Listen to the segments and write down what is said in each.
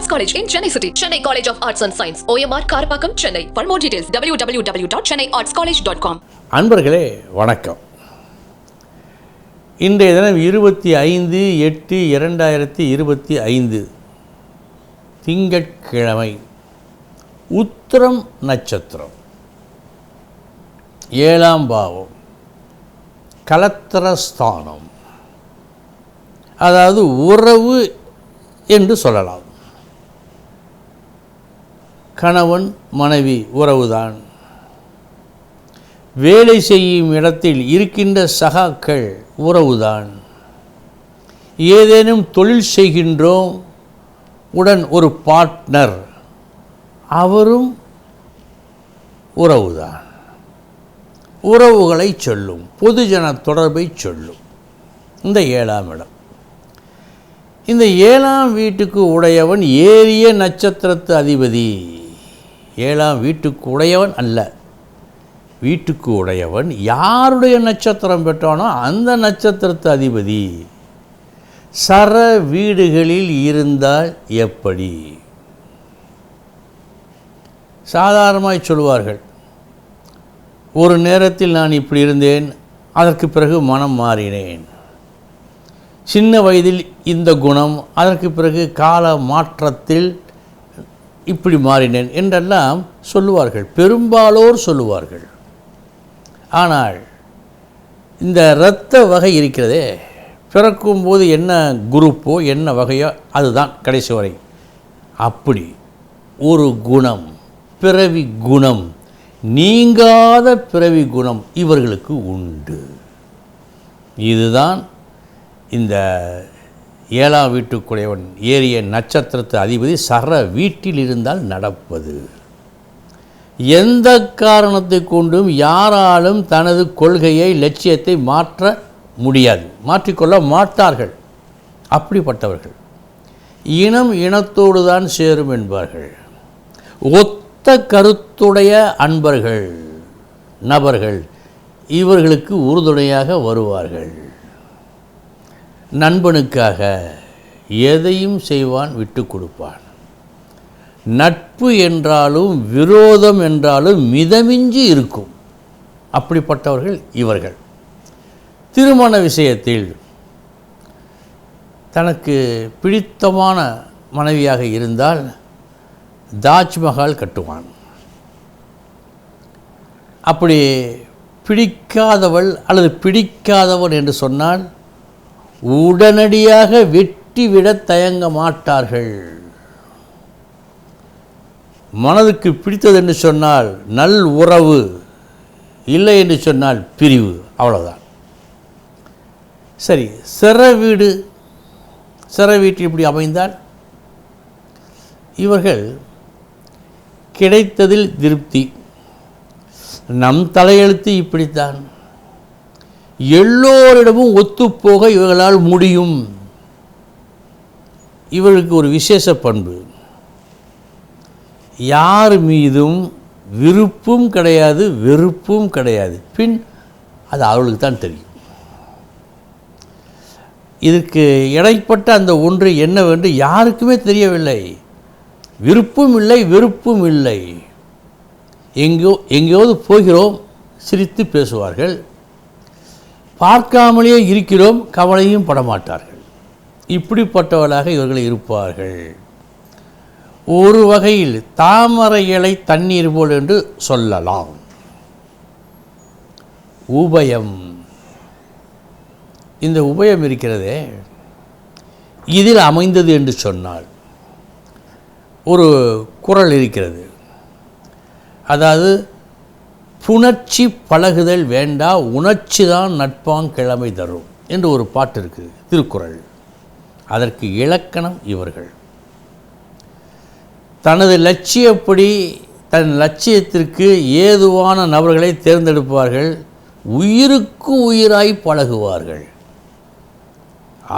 Arts college in Chennai city Chennai college of arts and science OMR Karapakkam Chennai for more details W W W dot Chennai arts college dot com அன்பர்களே வணக்கம் இன்றைய தினம் இருபத்தி ஐந்து எட்டு இரண்டாயிரத்தி இருபத்தி ஐந்து திங்கட்கிழமை உத்திரம் நட்சத்திரம் ஏழாம் பாவம் கலத்திரஸ்தானம் அதாவது உறவு என்று சொல்லலாம் கணவன் மனைவி உறவுதான். வேலை செய்யும் இடத்தில் இருக்கின்ற சகாக்கள் உறவுதான். ஏதேனும் தொழில் செய்கின்றோம் உடன் ஒரு பார்ட்னர் அவரும் உறவுதான். உறவுகளை சொல்லும் பொதுஜன தொடர்பை சொல்லும். இந்த ஏழாம் இடம். இந்த ஏழாம் வீட்டுக்கு உடையவன் ஏரிய நட்சத்திரத்து அதிபதி. ஏழாம் வீட்டுக்கு உடையவன் அல்ல. வீட்டுக்கு உடையவன் யாருடைய நட்சத்திரம் பெற்றானோ அந்த நட்சத்திரத்து அதிபதி. சர வீடுகளில் இருந்தால் எப்படி? சாதாரணமாய் சொல்வார்கள் ஒரு நேரத்தில் நான் இப்படி இருந்தேன் அதற்கு பிறகு மனம் மாறினேன். சின்ன வயதில் இந்த குணம் அதற்கு பிறகு கால மாற்றத்தில் இப்படி மாறினேன் என்றெல்லாம் சொல்லுவார்கள். பெரும்பாலோர் சொல்லுவார்கள். ஆனால் இந்த இரத்த வகை இருக்கிறதே பிறக்கும்போது என்ன குரூப்போ என்ன வகையோ அதுதான் கடைசி வரை. அப்படி ஒரு குணம் பிறவி குணம் நீங்காத பிறவி குணம் இவர்களுக்கு உண்டு. இதுதான் இந்த ஏழாம் வீட்டுக்குடையவன் ஏறிய நட்சத்திரத்து அதிபதி சர வீட்டில் இருந்தால் நடப்பது. எந்த காரணத்தை கொண்டும் யாராலும் தனது கொள்கையை லட்சியத்தை மாற்ற முடியாது. மாற்றிக்கொள்ள மாட்டார்கள். அப்படிப்பட்டவர்கள். இனம் இனத்தோடு தான் சேரும் என்பார்கள். ஒத்த கருத்துடைய அன்பர்கள் நபர்கள் இவர்களுக்கு உறுதுணையாக வருவார்கள். நண்பனுக்காக எதையும் செய்வான் விட்டு கொடுப்பான். நட்பு என்றாலும் விரோதம் என்றாலும் மிதமிஞ்சி இருக்கும். அப்படிப்பட்டவர்கள் இவர்கள். திருமண விஷயத்தில் தனக்கு பிடித்தமான மனைவியாக இருந்தால் தாஜ்மஹால் கட்டுவான். அப்படி பிடிக்காதவள் அல்லது பிடிக்காதவன் என்று சொன்னால் உடனடியாக வெட்டிவிட தயங்க மாட்டார்கள். மனதுக்கு பிடித்தது என்று சொன்னால் நல் உறவு இல்லை என்று சொன்னால் பிரிவு அவ்வளோதான் சரி சிற வீடு சிற வீட்டில் இப்படி அமைந்தால்? இவர்கள் கிடைத்ததில் திருப்தி. நம் தலையெழுத்து இப்படித்தான். எல்லோரிடமும் ஒத்துப்போக இவர்களால் முடியும். இவர்களுக்கு ஒரு விசேஷ பண்பு. யார் மீதும் விருப்பும் கிடையாது வெறுப்பும் கிடையாது. பின் அது அவர்களுக்கு தான் தெரியும். இதுக்கு இடைப்பட்ட அந்த ஒன்று என்னவென்று யாருக்குமே தெரியவில்லை. விருப்பும் இல்லை வெறுப்பும் இல்லை. எங்கோ எங்கேயாவது போகிறோம் சிரித்து பேசுவார்கள். பார்க்காமலேயே இருக்கிறோம் கவலையும் படமாட்டார்கள். இப்படிப்பட்டவர்களாக இவர்கள் இருப்பார்கள். ஒரு வகையில் தாமரை இலை தண்ணீர் போல் என்று சொல்லலாம். உபயம். இந்த உபயம் இருக்கிறதே. இதில் அமைந்தது என்று சொன்னால் ஒரு குரல் இருக்கிறது. அதாவது புணர்ச்சி பழகுதல் வேண்டா உணர்ச்சி தான் நட்பாங் கிழமை தரும் என்று ஒரு பாட்டு இருக்குது திருக்குறள். அதற்கு இலக்கணம் இவர்கள். தனது லட்சியப்படி தன் லட்சியத்திற்கு ஏதுவான நபர்களை தேர்ந்தெடுப்பார்கள் உயிருக்கு உயிராய் பழகுவார்கள்.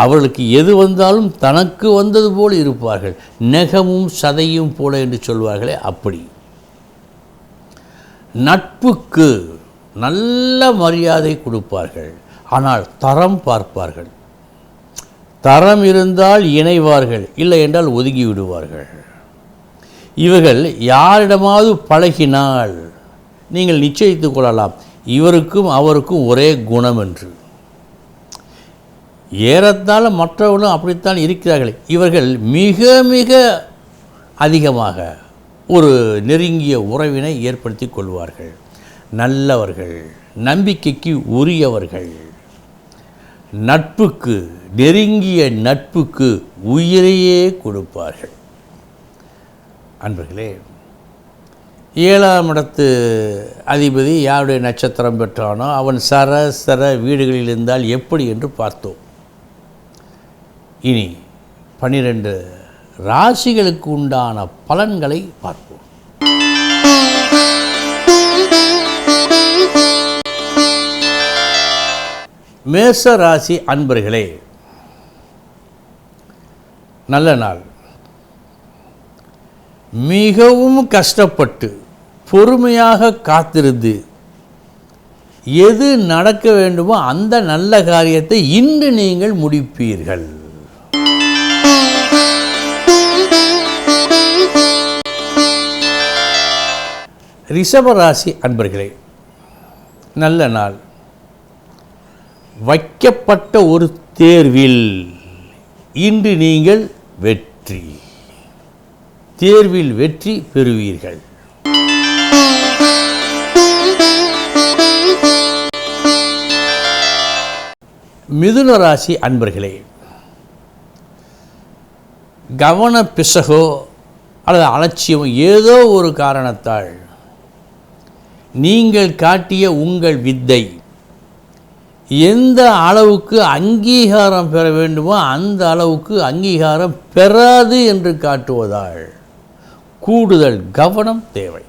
அவர்களுக்கு எது வந்தாலும் தனக்கு வந்தது போல் இருப்பார்கள் நெகமும் சதையும் போல என்று சொல்வார்களே அப்படி. நட்புக்கு நல்ல மரியாதை கொடுப்பார்கள். ஆனால் தரம் பார்ப்பார்கள். தரம் இருந்தால் இணைவார்கள் இல்லை என்றால் ஒதுங்கி விடுவார்கள். இவர்கள் யாரிடமாவது பழகினால் நீங்கள் நிச்சயித்துக் கொள்ளலாம். இவருக்கும் அவருக்கும் ஒரே குணம் என்று. ஏறத்தாழ மற்றவர்களும் அப்படித்தான் இருக்கிறார்கள். இவர்கள் மிக மிக அதிகமாக ஒரு நெருங்கிய உறவினை ஏற்படுத்தி கொள்வார்கள். நல்லவர்கள் நம்பிக்கைக்கு உரியவர்கள். நட்புக்கு நெருங்கிய நட்புக்கு உயிரையே கொடுப்பார்கள். அன்பர்களே ஏழாம் இடத்து அதிபதி யாருடைய நட்சத்திரம் பெற்றானோ அவன் சர சர வீடுகளில் இருந்தால் எப்படி என்று பார்த்தோம். இனி பன்னிரெண்டு ராசிகளுக்கு உண்டான பலன்களை பார்ப்போம். மேச ராசி அன்பர்களே நல்ல நாள். மிகவும் கஷ்டப்பட்டு பொறுமையாக காத்திருந்து எது நடக்க வேண்டுமோ அந்த நல்ல காரியத்தை இன்று நீங்கள் முடிப்பீர்கள். ரிஷபராசி அன்பர்களே நல்ல நாள். வைக்கப்பட்ட ஒரு தேர்வில் இன்று நீங்கள் வெற்றி. தேர்வில் வெற்றி பெறுவீர்கள். மிதுன ராசி அன்பர்களே கவன பிசகோ அல்லது அலட்சியமோ ஏதோ ஒரு காரணத்தால் நீங்கள் காட்டிய உங்கள் வித்தை. எந்த அளவுக்கு அங்கீகாரம் பெற வேண்டுமோ அந்த அளவுக்கு அங்கீகாரம் பெறாது என்று காட்டுவதால் கூடுதல் கவனம் தேவை.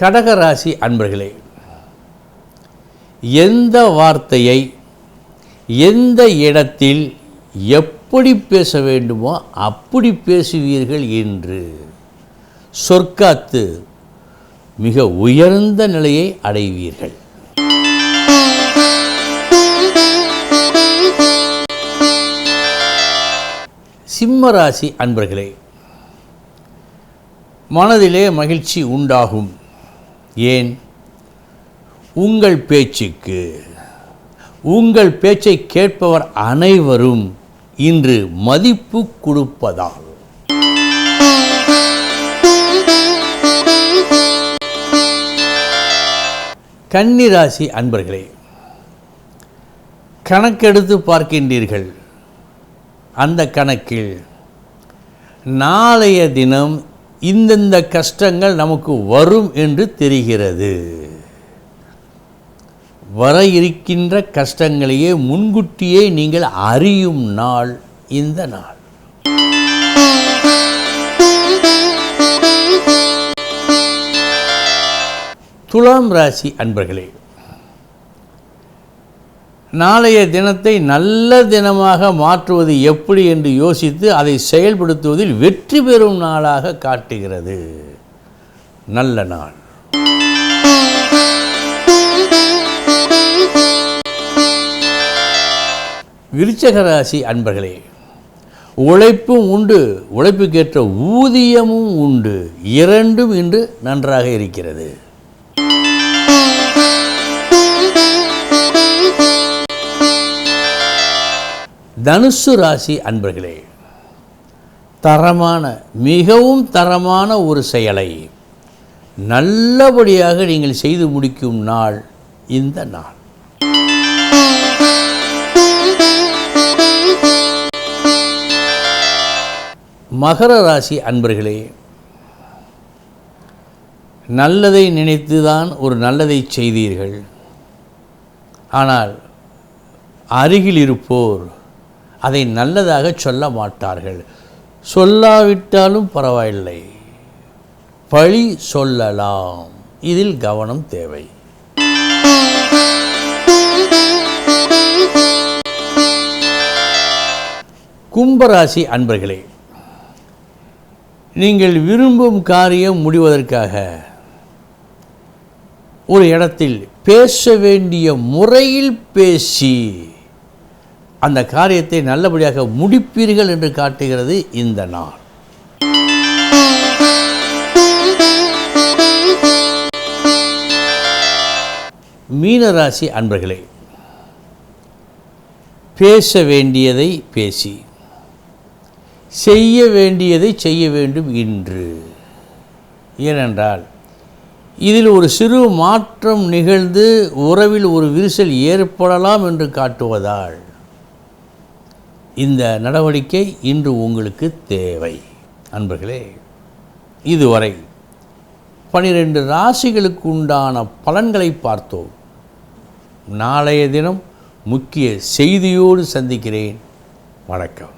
கடகராசி அன்பர்களே எந்த வார்த்தையை எந்த இடத்தில் எப் எப்படி பேச வேண்டுமோ அப்படி பேசுவீர்கள் என்று. சொற்காத்து மிக உயர்ந்த நிலையை அடைவீர்கள். சிம்மராசி அன்பர்களே மனதிலே மகிழ்ச்சி உண்டாகும். ஏன்? உங்கள் பேச்சுக்கு. உங்கள் பேச்சை கேட்பவர் அனைவரும் இன்று மதிப்பு கொடுப்பதால். கன்னிராசி அன்பர்களே கணக்கெடுத்து பார்க்கின்றீர்கள். அந்த கணக்கில் நாளைய தினம் இந்தந்த கஷ்டங்கள் நமக்கு வரும் என்று தெரிகிறது. வர இருக்கின்ற கஷ்டங்களையே முன்கூட்டியே நீங்கள் அறியும் நாள் இந்த நாள். துலாம் ராசி அன்பர்களே நாளைய தினத்தை நல்ல தினமாக மாற்றுவது எப்படி என்று யோசித்து அதை செயல்படுத்துவதில் வெற்றி பெறும் நாளாக காட்டுகிறது. நல்ல நாள். விருச்சக ராசி அன்பர்களே உழைப்பும் உண்டு உழைப்புக்கேற்ற ஊதியமும் உண்டு. இரண்டும் இன்று நன்றாக இருக்கிறது. தனுசு ராசி அன்பர்களே தரமான மிகவும் தரமான ஒரு செயலை நல்லபடியாக நீங்கள் செய்து முடிக்கும் நாள் இந்த நாள். மகர ராசி அன்பர்களே நல்லதை நினைத்துதான் ஒரு நல்லதை செய்தீர்கள். ஆனால் அருகில் இருப்போர் அதை நல்லதாக சொல்ல மாட்டார்கள். சொல்லாவிட்டாலும் பரவாயில்லை. பழி சொல்லலாம். இதில் கவனம் தேவை. கும்பராசி அன்பர்களே நீங்கள் விரும்பும் காரியம் முடிவதற்காக. ஒரு இடத்தில் பேச வேண்டிய முறையில் பேசி அந்த காரியத்தை நல்லபடியாக முடிப்பீர்கள் என்று காட்டுகிறது இந்த நாள். மீனராசி அன்பர்களே பேச வேண்டியதை பேசி செய்ய வேண்டியதை செய்ய வேண்டும் இன்று. ஏனென்றால் இதில் ஒரு சிறு மாற்றம் நிகழ்ந்து உறவில் ஒரு விரிசல் ஏற்படலாம் என்று காட்டுவதால் இந்த நடவடிக்கை இன்று உங்களுக்கு தேவை. அன்பர்களே இதுவரை பனிரெண்டு ராசிகளுக்கு உண்டான பலன்களை பார்த்தோம். நாளைய தினம் முக்கிய செய்தியோடு சந்திக்கிறேன். வணக்கம்.